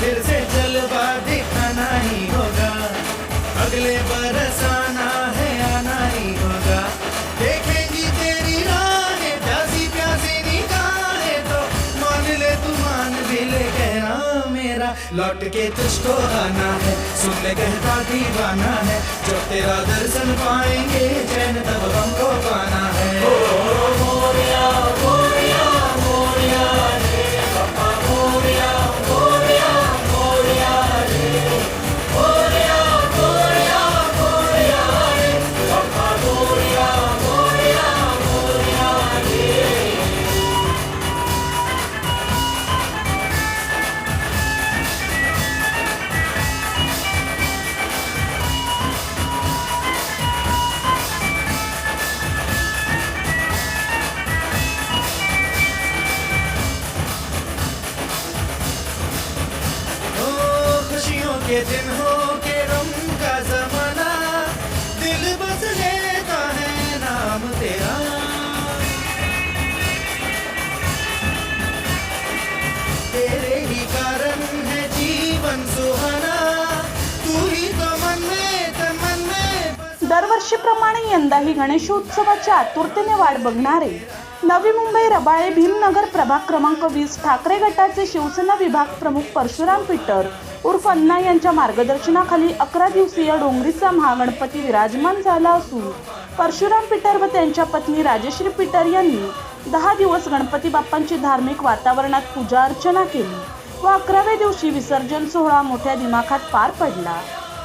फिर से जलवा दिखाना ही होगा। अगले बरस आना है, आना ही होगा। देखेंगी तेरी राहें प्यासी प्यासी निकाले तो। मान ले तू मान भी ले, कहना मेरा, लौट के तुझको आना है। सुन ले, कहता दीवाना है जब तेरा दर्शन पाएँगे चैन तब हमको पाना ये दिन हो के रंग का जमाना दिल बस लेता है नाम तेरा। तेरे ही कारण है जीवन सुहाना तू ही तो मन में तन मन में दरवर्षीप्रमाणे यंदाही गणेशोत्सवाच्या आतुरतेने वाट बघणारे नवी मुंबई रबाळे भीमनगर प्रभाग क्रमांक वीस ठाकरे गटाचे शिवसेना विभाग प्रमुख परशुराम पीटर उर्फ अण्णा यांच्या मार्गदर्शनाखाली अकरा दिवसीय डोंगरीचा महागणपती विराजमान झाला असून परशुराम पीटर व त्यांच्या पत्नी राजश्री पीटर यांनी दहा दिवस गणपती बाप्पांची धार्मिक वातावरणात पूजा अर्चना केली व अकराव्या दिवशी विसर्जन सोहळा मोठ्या दिमाखात पार पडला.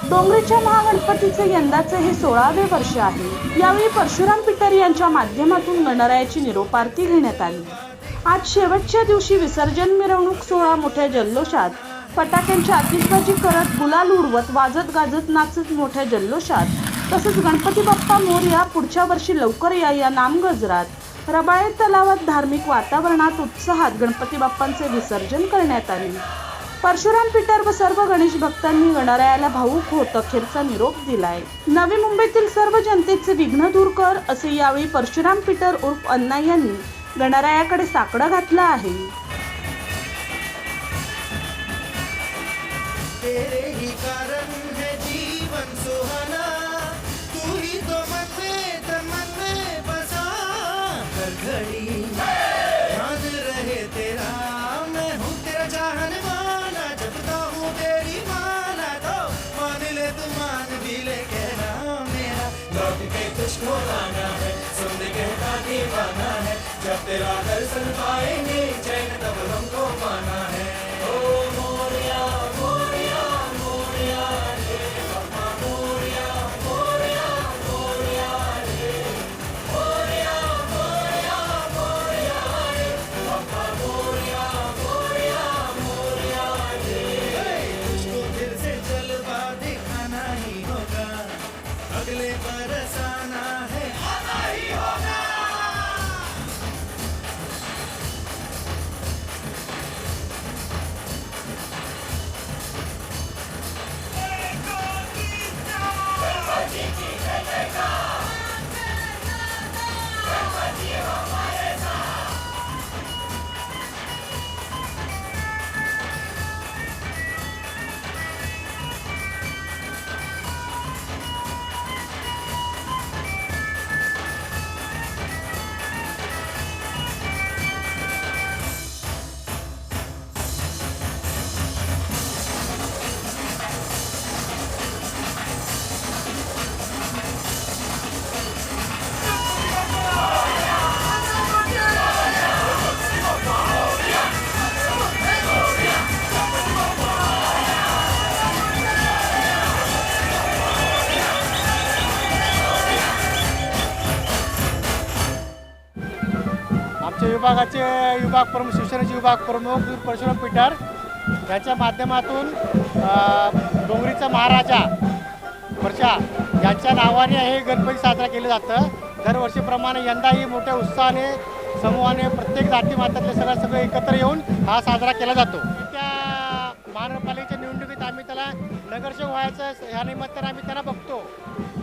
डोंगरीच्या महागणपतीचे यंदाचे हे सोळावे वर्ष आहे. यावेळी परशुराम पिटर यांच्या माध्यमातून गणरायाची निरोपारती घेण्यात आली. आज शेवटच्या दिवशी विसर्जन मिरवणूक सोहळा मोठ्या जल्लोषात. फटाक्यांची आतिषबाजी करत गुलाल उडवत वाजत गाजत नाचत मोठ्या जल्लोषात. तसेच गणपती बाप्पा मोर्या पुढच्या वर्षी लवकर या या नामगजरात. रबाळे तलावात धार्मिक वातावरणात उत्साहात गणपती बाप्पांचे विसर्जन करण्यात आले. परशुराम पीटर व सर्व गणेश भक्तांनी गणरायाला भाऊक होत अखेरचा निरोप दिलाय. नवी मुंबईतील सर्व जनतेचे विघ्न दूर कर असे यावेळी परशुराम पीटर उर्फ अण्णा यांनी गणरायाकडे साकडं घातलं आहे. तेरे ही कारण है जीवन सुहाना तू ही तो मन तेरा दर्शन पाएँगे, चैन तब हमको पाना है। ओ मोरिया मोरिया मोरिया रे बाबा मोरिया मोरिया मोरिया रे। मोरिया मोरिया मोरिया रे बाबा मोरिया मोरिया मोरिया रे। से जलवा दिखाना ही होगा। अगले बरस विभागाचे विभाग प्रमुख शिवसेनेचे विभाग प्रमुख परशुराम पिठार यांच्या माध्यमातून डोंगरीचा महाराजा वर्षा यांच्या नावाने हे गणपती साजरा केलं जातं. दरवर्षीप्रमाणे यंदाही मोठ्या उत्साहाने समूहाने प्रत्येक जाती मातातले सगळं सगळं एकत्र येऊन हा साजरा केला जातो. त्या महानगरपालिकेच्या निवडणुकीत आम्ही त्याला नगरसेवक व्हायचं ह्या निमित्तानं आम्ही त्यांना बघतो.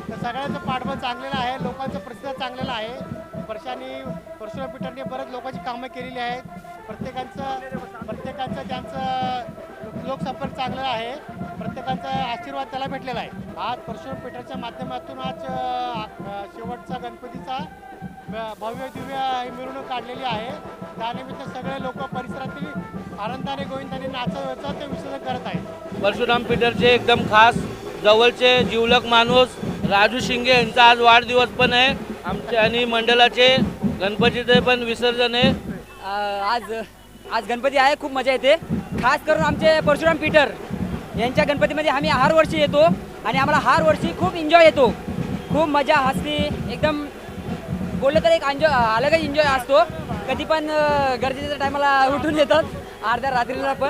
तर सगळ्यांचं पाठबळ चांगलेलं आहे लोकांचं प्रतिसाद चांगलेला आहे. वर्षांनी परशुराम पीठांनी बरेच लोकांची कामं केलेली आहेत. प्रत्येकांचं प्रत्येकाचं त्यांचं लोकसंपर्क चांगलं आहे. प्रत्येकांचा आशीर्वाद त्याला भेटलेला आहे. आज परशुराम पीठाच्या माध्यमातून आज शेवटचा गणपतीचा भव्य दिव्य मिरवणूक काढलेली आहे. त्यानिमित्त सगळे लोक परिसरातील आनंदाने गोविंदाने नाचत ते विसर्जन करत आहेत. परशुराम पीटरचे एकदम खास जवळचे जिवलक माणूस राजू शिंगे यांचा आज वाढदिवस पण आहे. आमचे आणि मंडळाचे गणपतीचे पण विसर्जन आहे. आज आज गणपती आहे खूप मजा येते. खास करून आमचे परशुराम पीटर यांच्या गणपतीमध्ये आम्ही हर वर्षी येतो आणि आम्हाला हर वर्षी खूप एन्जॉय येतो. खूप मजा हसली एकदम बोललं तर एक एन्जॉय अलगच एन्जॉय असतो. कधी पण गरजेच्या टायमाला उठून येतात. अर्ध्या रात्रीला पण.